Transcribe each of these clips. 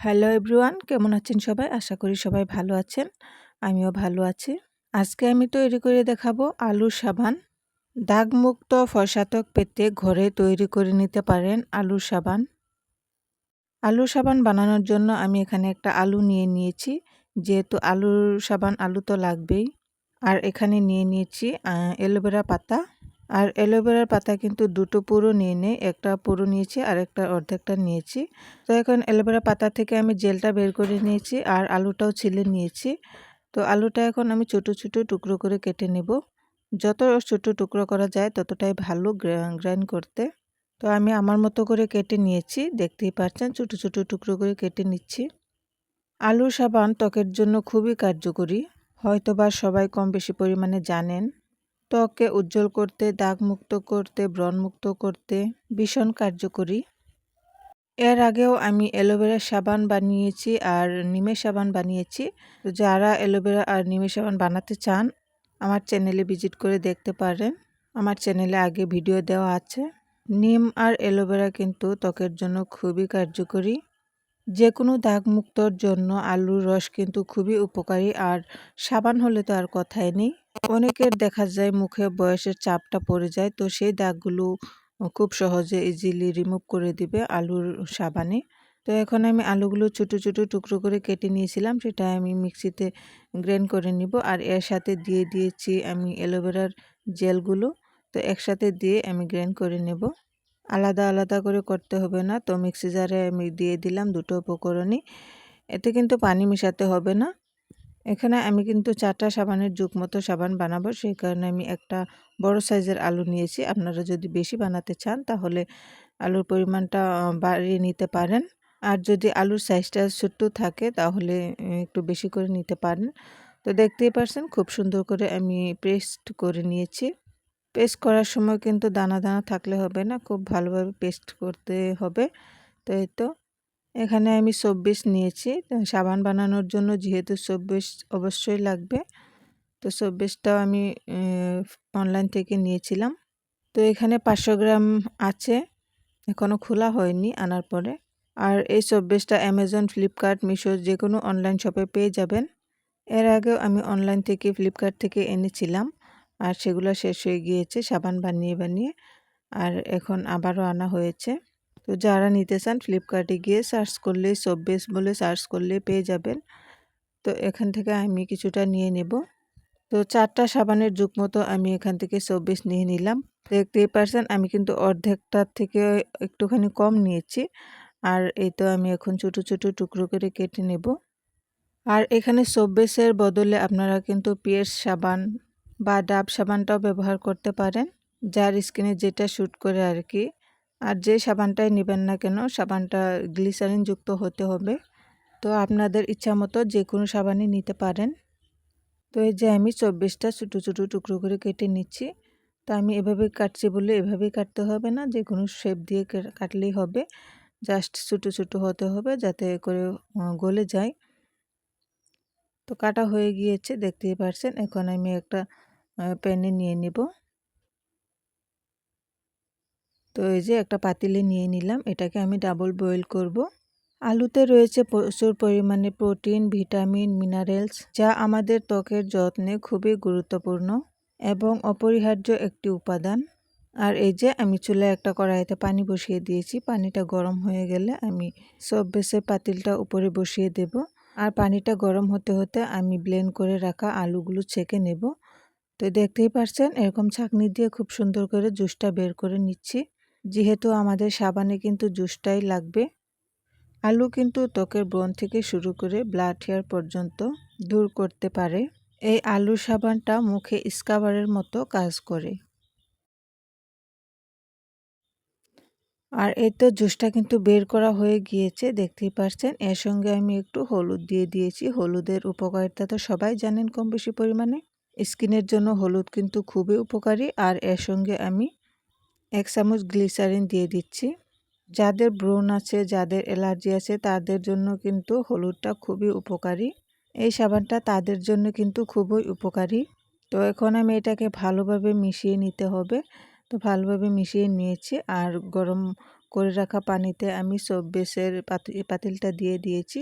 Hello everyone কেমন আছেন সবাই? আশা করি সবাই ভালো আছেন। আমিও ভালো আছি। আজকে আমি তৈরি করে দেখাবো আলুর সাবান। দাগমুক্ত ফসাতক পেতে ঘরে তৈরি করে নিতে পারেন আলুর সাবান। আলুর সাবান বানানোর জন্য আমি এখানে একটা আলু নিয়ে নিয়েছি। যেহেতু আলুর সাবান আলু তো লাগবেই। আর এখানে নিয়ে নিয়েছি অ্যালোভেরা পাতা। আর অ্যালোভেরার পাতা কিন্তু দুটো পুরো নিয়ে নেই একটা পুরো নিয়েছি আর একটা অর্ধেকটা নিয়েছি। তো এখন অ্যালোভেরা পাতা থেকে আমি জেলটা বের করে নিয়েছি আর আলুটাও ছিলে নিয়েছি। তো আলুটা এখন আমি ছোটো ছোটো টুকরো করে কেটে নেব। যত ছোটো টুকরো করা যায় ততটাই ভালো গ্রাইন্ড করতে। তো আমি আমার মতো করে কেটে নিয়েছি, দেখতেই পাচ্ছেন ছোটো ছোটো টুকরো করে কেটে নিচ্ছি। আলু সাবান ত্বকের জন্য খুবই কার্যকরী, হয়তোবা সবাই কম বেশি পরিমাণে জানেন। ত্বককে উজ্জ্বল করতে, দাগমুক্ত করতে, ব্রণমুক্ত করতে ভীষণ কার্যকরী। এর আগেও আমি অ্যালোভেরা সাবান বানিয়েছি আর নিমের সাবান বানিয়েছি। তো যারা অ্যালোভেরা আর নিমের সাবান বানাতে চান, আমার চ্যানেলে ভিজিট করে দেখতে পারেন। আমার চ্যানেলে আগে ভিডিও দেওয়া আছে। নিম আর অ্যালোভেরা কিন্তু ত্বকের জন্য খুবই কার্যকরী। যে কোনো দাগমুক্তর জন্য আলুর রস কিন্তু খুবই উপকারী। আর সাবান হলে তো আর কথাই নেই। অনেকের দেখা যায় মুখে বয়সের চাপটা পড়ে যায়, তো সেই দাগগুলো খুব সহজে ইজিলি রিমুভ করে দিবে আলুর সাবানে। তো এখন আমি আলুগুলো ছোটো ছোটো টুকরো করে কেটে নিয়েছিলাম, সেটা আমি মিক্সিতে গ্রাইন্ড করে নিব আর এর সাথে দিয়ে দিয়েছি আমি অ্যালোভেরার জেলগুলো, তো একসাথে দিয়ে আমি গ্রাইন্ড করে নেব। আলাদা আলাদা করে করতে হবে না, তো মিক্সি জারে আমি দিয়ে দিলাম দুটো উপকরণই। এতে কিন্তু পানি মেশাতে হবে না। এখানে আমি কিন্তু চারটা সাবানের যুগ মতো সাবান বানাবো। সেই কারণে আমি একটা বড় সাইজের আলু নিয়েছি। আপনারা যদি বেশি বানাতে চান, তাহলে আলুর পরিমাণটা বাড়িয়ে নিতে পারেন। আর যদি আলুর সাইজটা ছোট্ট থাকে, তাহলে একটু বেশি করে নিতে পারেন। তো দেখতেই পারছেন, খুব সুন্দর করে আমি পেস্ট করে নিয়েছি। পেস্ট করার সময় কিন্তু দানা দানা থাকলে হবে না, খুব ভালোভাবে পেস্ট করতে হবে। তো এই তো? এখানে আমি চব্বিশ নিয়েছি। সাবান বানানোর জন্য যেহেতু চব্বিশ অবশ্যই লাগবে। তো চব্বিশটাও আমি অনলাইন থেকে নিয়েছিলাম। তো এখানে পাঁচশো গ্রাম আছে। এখনও খোলা হয়নি আনার পরে। আর এই চব্বিশটা অ্যামাজন, ফ্লিপকার্ট মিশো যে কোনো অনলাইন শপে পেয়ে যাবেন। এর আগেও আমি অনলাইন থেকে ফ্লিপকার্ট থেকে এনেছিলাম। আর সেগুলো শেষ হয়ে গিয়েছে সাবান বানিয়ে বানিয়ে। আর এখন আবারও আনা হয়েছে। তো যারা নিতে চান ফ্লিপকার্টে গিয়ে সার্চ করলেই চব্বিশ বলে সার্চ করলে পেয়ে যাবেন। তো এখান থেকে আমি কিছুটা নিয়ে নেব। তো চারটা সাবানের যুগ মতো আমি এখান থেকে চব্বিশ নিয়ে নিলাম। দেখতেই পারছেন, আমি কিন্তু অর্ধেকটার থেকে একটুখানি কম নিয়েছি। আর এই তো আমি এখন ছোটো ছোটো টুকরো করে কেটে নেব। আর এখানে চব্বিশের বদলে আপনারা কিন্তু পিএস সাবান বা ডাব সাবানটাও ব্যবহার করতে পারেন। যার স্কিনে যেটা শ্যুট করে আর কি। আর যে সাবানটাই নেবেন না কেন, সাবানটা গ্লিসারিন যুক্ত হতে হবে। তো আপনাদের ইচ্ছা মতো যে কোনো সাবানই নিতে পারেন। তো এই যে আমি চব্বিশটা ছোটো ছোটো টুকরো করে কেটে নিচ্ছি। তো আমি এভাবে কাটছি বলে এভাবেই কাটতে হবে না, যে কোনো শেপ দিয়ে কাটলেই হবে। জাস্ট ছোটো ছোটো হতে হবে যাতে করে গলে যায়। তো কাটা হয়ে গিয়েছে, দেখতেই পারছেন। এখন আমি একটা প্যানে নিয়ে নেব। তো এই যে একটা পাতিলে নিয়ে নিলাম, এটাকে আমি ডাবল বয়েল করব। আলুতে রয়েছে প্রচুর পরিমাণে প্রোটিন ভিটামিন মিনারেলস যা আমাদের ত্বকের যত্নে খুবই গুরুত্বপূর্ণ এবং অপরিহার্য একটি উপাদান। আর এই যে আমি চুলায় একটা কড়াইতে পানি বসিয়ে দিয়েছি, পানিটা গরম হয়ে গেলে আমি সব বেসের পাতিলটা উপরে বসিয়ে দেব। আর পানিটা গরম হতে হতে আমি ব্লেন্ড করে রাখা আলুগুলো ছেঁকে নেব। তো দেখতেই পারছেন, এরকম ছাঁকনি দিয়ে খুব সুন্দর করে জুসটা বের করে নিচ্ছি। যেহেতু আমাদের সাবানে কিন্তু জুসটাই লাগবে। আলু কিন্তু ত্বকের ব্রণ থেকে শুরু করে ব্লাড হেয়ার পর্যন্ত দূর করতে পারে। এই আলু সাবানটা মুখে স্কাবারের মতো কাজ করে। আর এই তো জুসটা কিন্তু বের করা হয়ে গিয়েছে, দেখতেই পারছেন। এর সঙ্গে আমি একটু হলুদ দিয়ে দিয়েছি। হলুদের উপকারিতা তো সবাই জানেন কম বেশি পরিমাণে। স্কিনের জন্য হলুদ কিন্তু খুবই উপকারী। আর এর সঙ্গে আমি এক চামচ গ্লিসারিন দিয়ে দিচ্ছি। যাদের ব্রণ আছে, যাদের অ্যালার্জি আছে, তাদের জন্য কিন্তু হলুদটা খুবই উপকারী। এই সাবানটা তাদের জন্য কিন্তু খুবই উপকারী। তো এখন আমি এটাকে ভালোভাবে মিশিয়ে নিতে হবে। তো ভালোভাবে মিশিয়ে নিয়েছি আর গরম করে রাখা পানিতে আমি সব বেসের পাতিলটা দিয়ে দিয়েছি।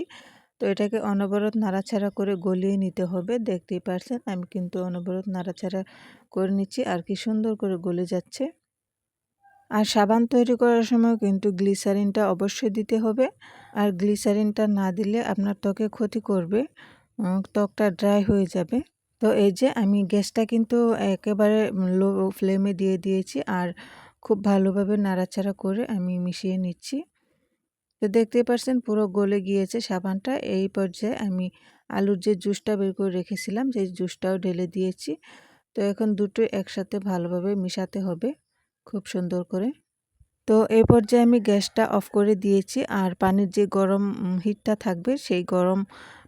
তো এটাকে অনবরত নাড়াচাড়া করে গলিয়ে নিতে হবে। দেখতেই পারছেন, আমি কিন্তু অনবরত নাড়াচাড়া করে নিচ্ছি আর কি সুন্দর করে গলে যাচ্ছে। আর সাবান তৈরি করার সময় কিন্তু গ্লিসারিনটা অবশ্যই দিতে হবে। আর গ্লিসারিনটা না দিলে আপনার ত্বকে ক্ষতি করবে ত্বকটা ড্রাই হয়ে যাবে। তো এই যে আমি গ্যাসটা কিন্তু একেবারে লো ফ্লেমে দিয়ে দিয়েছি আর খুব ভালোভাবে নাড়াচাড়া করে আমি মিশিয়ে নিচ্ছি। তো দেখতেই পাচ্ছেন পুরো গলে গিয়েছে সাবানটা। এই পর্যায়ে আমি আলুর যে জুসটা বের করে রেখেছিলাম, সেই জুসটাও ঢেলে দিয়েছি। তো এখন দুটো একসাথে ভালোভাবে মিশাতে হবে। খুব সুন্দর করে। তো এই পর্যায়ে আমি গ্যাসটা অফ করে দিয়েছি আর পানির যে গরম হিটটা থাকবে সেই গরম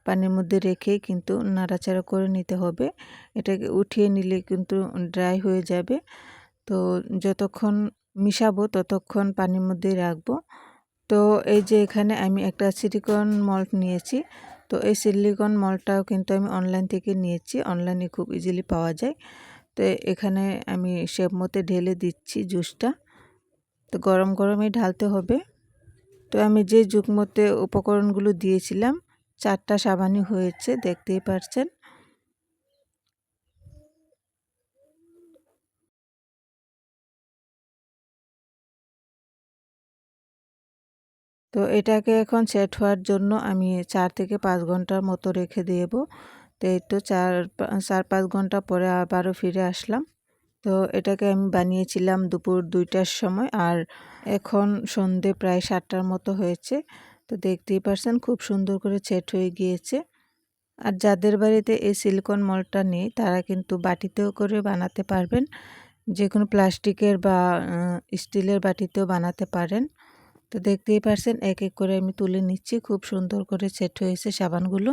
পানির মধ্যে রেখে কিন্তু নাড়াচাড়া করে নিতে হবে। এটাকে উঠিয়ে নিলে কিন্তু ড্রাই হয়ে যাবে। তো যতক্ষণ মিশাবো ততক্ষণ পানির মধ্যে রাখব। তো এই যে এখানে আমি একটা সিলিকন মল্ট নিয়েছি। তো এই সিলিকন মলটাও কিন্তু আমি অনলাইন থেকে নিয়েছি। অনলাইনে খুব ইজিলি পাওয়া যায়। তো এখানে আমি শেপ মতে ঢেলে দিচ্ছি জুসটা। তো গরম গরমে ঢালতে হবে। তো আমি যে যুগ মতে উপকরণগুলো দিয়েছিলাম, চারটা সাবানই হয়েছে, দেখতেই পারছেন। তো এটাকে এখন সেট হওয়ার জন্য আমি চার থেকে পাঁচ ঘণ্টার মতো রেখে দেব। তো এই তো চার চার পাঁচ ঘণ্টা পরে আবারও ফিরে আসলাম। তো এটাকে আমি বানিয়েছিলাম দুপুর দুইটার সময় আর এখন সন্ধে প্রায় সাতটার মতো হয়েছে। তো দেখতেই পারছেন খুব সুন্দর করে সেট হয়ে গিয়েছে। আর যাদের বাড়িতে এই সিলিকন মলটা নেই, তারা কিন্তু বাটিতেও করে বানাতে পারবেন। যে কোনো প্লাস্টিকের বা স্টিলের বাটিতেও বানাতে পারেন। তো দেখতেই পারছেন, এক এক করে আমি তুলে নিচ্ছি। খুব সুন্দর করে সেট হয়েছে সাবানগুলো।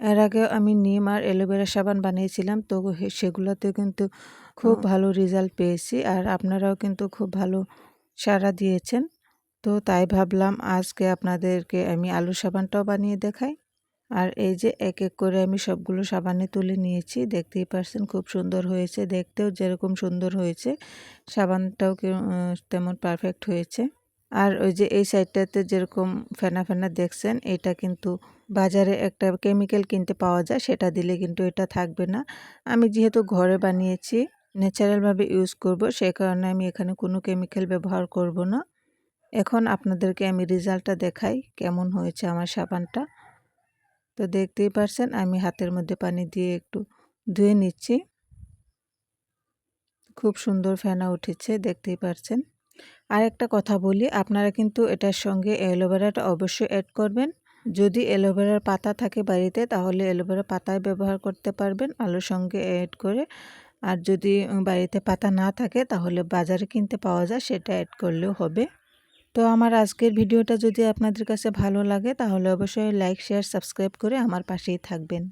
এর আগে আমি নিম আর অ্যালোভেরা সাবান বানিয়েছিলাম তো সেগুলোতে কিন্তু খুব ভালো রেজাল্ট পেয়েছি আর আপনারাও কিন্তু খুব ভালো সাড়া দিয়েছেন। তো তাই ভাবলাম আজকে আপনাদেরকে আমি আলু সাবানটাও বানিয়ে দেখাই। আর এই যে এক এক করে আমি সবগুলো সাবানে তুলে নিয়েছি দেখতেই পারছেন খুব সুন্দর হয়েছে দেখতেও যেরকম সুন্দর হয়েছে সাবানটাও তেমন পারফেক্ট হয়েছে। আর ওই যে এই সাইডটাতে যেরকম ফেনা ফেনা দেখছেন, এটা কিন্তু বাজারে একটা কেমিক্যাল কিনতে পাওয়া যায়, সেটা দিলে কিন্তু এটা থাকবে না। আমি যেহেতু ঘরে বানিয়েছি ন্যাচারালভাবে ইউজ করব সেই কারণে আমি এখানে কোনো কেমিক্যাল ব্যবহার করব না। এখন আপনাদেরকে আমি রেজাল্টটা দেখাই, কেমন হয়েছে আমার সাবানটা। তো দেখতেই পারছেন, আমি হাতের মধ্যে পানি দিয়ে একটু ধুয়ে নিচ্ছি। খুব সুন্দর ফেনা উঠেছে, দেখতেই পারছেন। আর একটা কথা বলি, আপনারা কিন্তু এটার সঙ্গে অ্যালোভেরাটা অবশ্যই অ্যাড করবেন। যদি অ্যালোভেরার পাতা থাকে বাড়িতে, তাহলে অ্যালোভেরা পাতায় ব্যবহার করতে পারবেন আলুর সঙ্গে অ্যাড করে। আর যদি বাড়িতে পাতা না থাকে, তাহলে বাজারে কিনতে পাওয়া যায়, সেটা অ্যাড করলেও হবে। তো আমার আজকের ভিডিওটা যদি আপনাদের কাছে ভালো লাগে, তাহলে অবশ্যই লাইক শেয়ার সাবস্ক্রাইব করে আমার পাশেই থাকবেন।